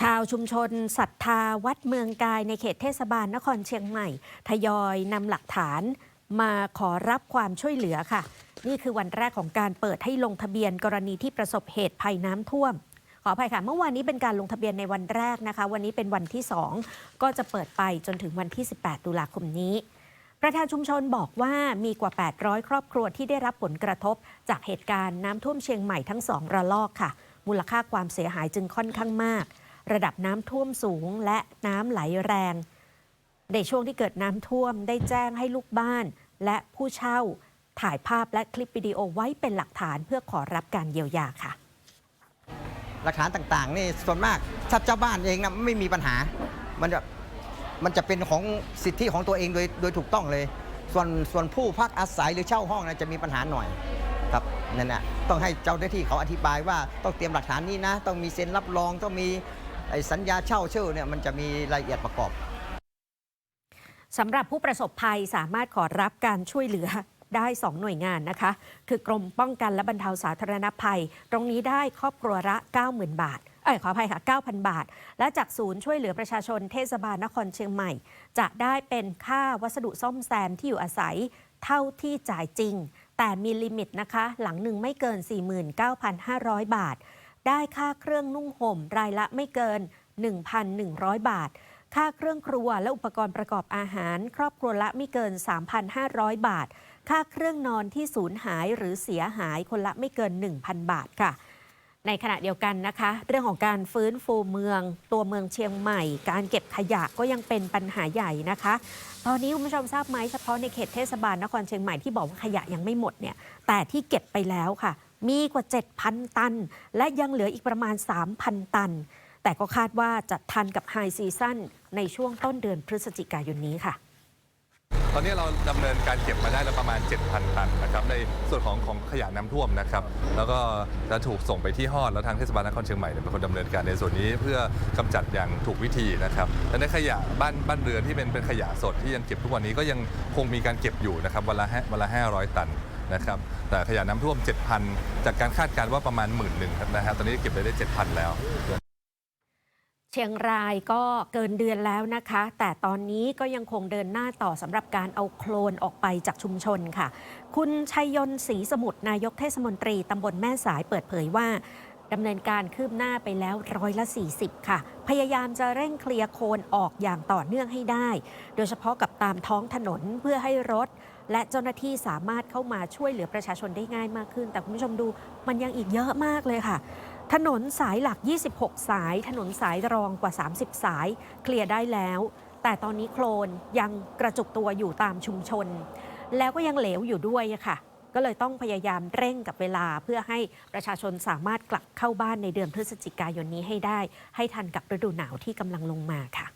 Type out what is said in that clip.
ชาวชุมชนศรัทธาวัดเมืองกายในเขตเทศบาลนครเชียงใหม่ ทยอยนำหลักฐานมาขอรับความช่วยเหลือค่ะ นี่คือวันแรกของการเปิดให้ลงทะเบียนกรณีที่ประสบเหตุภัยน้ำท่วม ขออภัยค่ะ เมื่อวานนี้เป็นการลงทะเบียนในวันแรกนะคะ วันนี้เป็นวันที่ 2 ก็จะเปิดไปจนถึงวันที่ 18 ตุลาคมนี้ประธานชุมชนบอกว่ามีกว่า 800 ครอบครัวที่ได้รับผลกระทบ จากเหตุการณ์น้ำท่วมเชียงใหม่ทั้งสองระลอกค่ะ มูลค่าความเสียหายจึงค่อนข้างมาก ระดับน้ำท่วมสูงและน้ำไหลแรง ในช่วงที่เกิดน้ำท่วมได้แจ้งให้ลูกบ้าน และผู้เช่าถ่ายภาพและคลิปวิดีโอไว้เป็นหลักฐานเพื่อขอรับการเยียวยาค่ะ หลักฐานต่างๆนี่ส่วนมากถ้าเจ้าบ้านเองนะไม่มีปัญหา มันจะมันจะเป็นของสิทธิของตัวเองโดยโดยถูกต้องเลย ส่วนส่วนผู้พักอาศัยหรือเช่าห้องนะจะมีปัญหาหน่อยครับนั่นแหละต้องให้เจ้าหน้าที่เขาอธิบายว่าต้องเตรียมหลักฐานนี้นะ ต้องมีเซ็นรับรองต้องมี ไอ้สัญญาเช่าเช่าเนี่ยมันจะมีรายละเอียดประกอบสำหรับผู้ประสบภัยสามารถขอรับการช่วยเหลือได้ 2 หน่วยงานนะคะ คือกรมป้องกันและบรรเทาสาธารณภัย ตรงนี้ได้ครอบครัวละ 90,000 บาท เอ้ยขออภัยค่ะ 9,000 บาท และจากศูนย์ช่วยเหลือประชาชนเทศบาลนครเชียงใหม่ จะได้เป็นค่าวัสดุซ่อมแซมที่อยู่อาศัยเท่าที่จ่ายจริง แต่มีลิมิตนะคะ หลังหนึ่งไม่เกิน 49,500 บาท ได้ค่าเครื่องนุ่งห่มรายละไม่เกิน 1,100 บาท ค่าเครื่องครัวและอุปกรณ์ประกอบอาหาร ครอบครัวละไม่เกิน 3,500 บาท ค่าเครื่องนอนที่สูญหายหรือเสียหายคนละไม่เกิน 1,000 บาทค่ะในขณะเดียวกันนะคะ เรื่องของการฟื้นฟูเมือง ตัวเมืองเชียงใหม่ การเก็บขยะก็ยังเป็นปัญหาใหญ่นะคะ ตอนนี้คุณผู้ชมทราบไหมเฉพาะในเขตเทศบาลนครเชียงใหม่ที่บอกว่าขยะยังไม่หมดเนี่ยแต่ที่เก็บไปแล้วค่ะ มีกว่า 7,000 ตัน และยังเหลืออีกประมาณ 3,000 ตัน แต่ก็คาดว่าจะทันกับไฮซีซั่นในช่วงต้นเดือนพฤศจิกายนนี้ค่ะตอนนี้เราดำเนินการเก็บมาได้แล้วประมาณ 7,000 ตันนะครับในส่วนของของขยะน้ำท่วมนะครับแล้วก็จะถูกส่งไปที่ฮอดแล้วทางเทศบาลนครเชียงใหม่เป็นคนดำเนินการในส่วนนี้เพื่อกำจัดอย่างถูกวิธีนะครับและในขยะบ้านบ้านเรือนที่เป็นเป็นขยะสดที่ยังเก็บทุกวันนี้ก็ยังคงมีการเก็บอยู่นะครับวันละวันละ 500 ตัน นะครับแต่ขยะน้ำท่วม 7,000 จากการคาดการณ์ว่าประมาณหมื่นหนึ่งนะฮะตอนนี้เก็บไปได้ 7,000 แล้ว เชียงรายก็เกินเดือนแล้วนะคะ แต่ตอนนี้ก็ยังคงเดินหน้าต่อสำหรับการเอาโคลนออกไปจากชุมชนค่ะ คุณชัยยนต์ศรีสมุทรนายกเทศมนตรีตำบลแม่สายเปิดเผยว่าดำเนินการคืบหน้าไปแล้วร้อยละ 40 ค่ะ พยายามจะเร่งเคลียร์โคลนออกอย่างต่อเนื่องให้ได้ โดยเฉพาะกับตามท้องถนนเพื่อให้รถ และเจ้าหน้าที่สามารถเข้ามาช่วยเหลือประชาชนได้ง่ายมากขึ้น แต่คุณผู้ชมดูมันยังอีกเยอะมากเลยค่ะ ถนนสายหลัก 26 สาย ถนนสายรองกว่า 30 สาย เคลียร์ได้แล้ว แต่ตอนนี้โคลนยังกระจุกตัวอยู่ตามชุมชน แล้วก็ยังเหลวอยู่ด้วยค่ะก็เลยต้องพยายามเร่งกับเวลาเพื่อให้ประชาชนสามารถกลับเข้าบ้านในเดือนพฤศจิกายนนี้ให้ได้ ให้ทันกับฤดูหนาวที่กำลังลงมาค่ะ